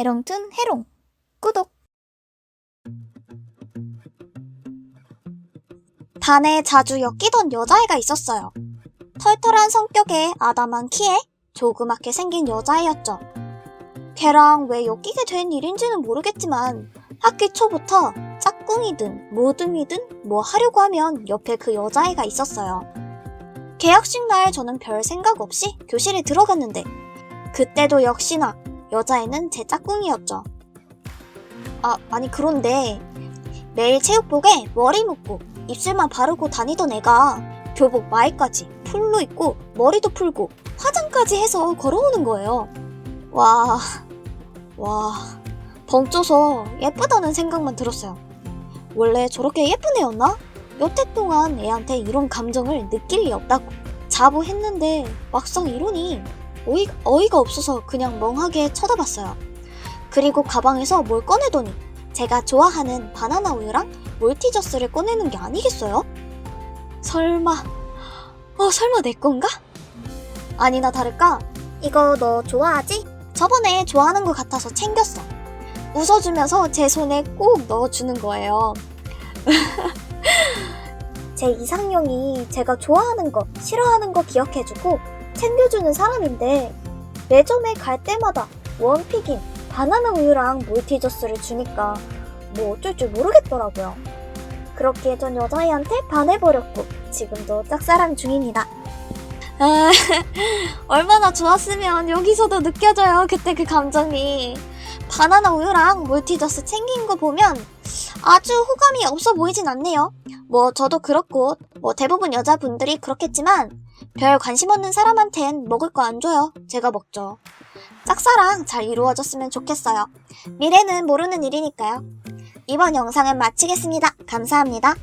해롱툰 해롱 구독 반에 자주 엮이던 여자애가 있었어요. 털털한 성격에 아담한 키에 조그맣게 생긴 여자애였죠. 걔랑 왜 엮이게 된 일인지는 모르겠지만 학기 초부터 짝꿍이든 모둠이든 뭐 하려고 하면 옆에 그 여자애가 있었어요. 개학식 날 저는 별 생각 없이 교실에 들어갔는데 그때도 역시나 여자애는 제 짝꿍이었죠. 아, 아니 그런데 매일 체육복에 머리 묶고 입술만 바르고 다니던 애가 교복 마이까지 풀로 입고 머리도 풀고 화장까지 해서 걸어오는 거예요. 와, 와, 벙쪄서 예쁘다는 생각만 들었어요. 원래 저렇게 예쁜 애였나? 여태 동안 애한테 이런 감정을 느낄 리 없다고 자부했는데 막상 이러니 어이, 어이가 없어서 그냥 멍하게 쳐다봤어요. 그리고 가방에서 뭘 꺼내더니 제가 좋아하는 바나나 우유랑 몰티저스를 꺼내는 게 아니겠어요? 설마, 어, 설마 내 건가? 아니나 다를까? 이거 너 좋아하지? 저번에 좋아하는 것 같아서 챙겼어. 웃어주면서 제 손에 꼭 넣어주는 거예요. 제 이상형이 제가 좋아하는 거, 싫어하는 거 기억해주고 챙겨주는 사람인데 매점에 갈 때마다 원픽인 바나나 우유랑 몰티저스를 주니까 뭐 어쩔 줄 모르겠더라고요. 그렇게 전 여자애한테 반해버렸고 지금도 짝사랑 중입니다. 아, 얼마나 좋았으면 여기서도 느껴져요. 그때 그 감정이. 바나나 우유랑 몰티저스 챙긴 거 보면 아주 호감이 없어 보이진 않네요. 뭐 저도 그렇고 뭐 대부분 여자분들이 그렇겠지만 별 관심 없는 사람한텐 먹을 거 안 줘요. 제가 먹죠. 짝사랑 잘 이루어졌으면 좋겠어요. 미래는 모르는 일이니까요. 이번 영상은 마치겠습니다. 감사합니다.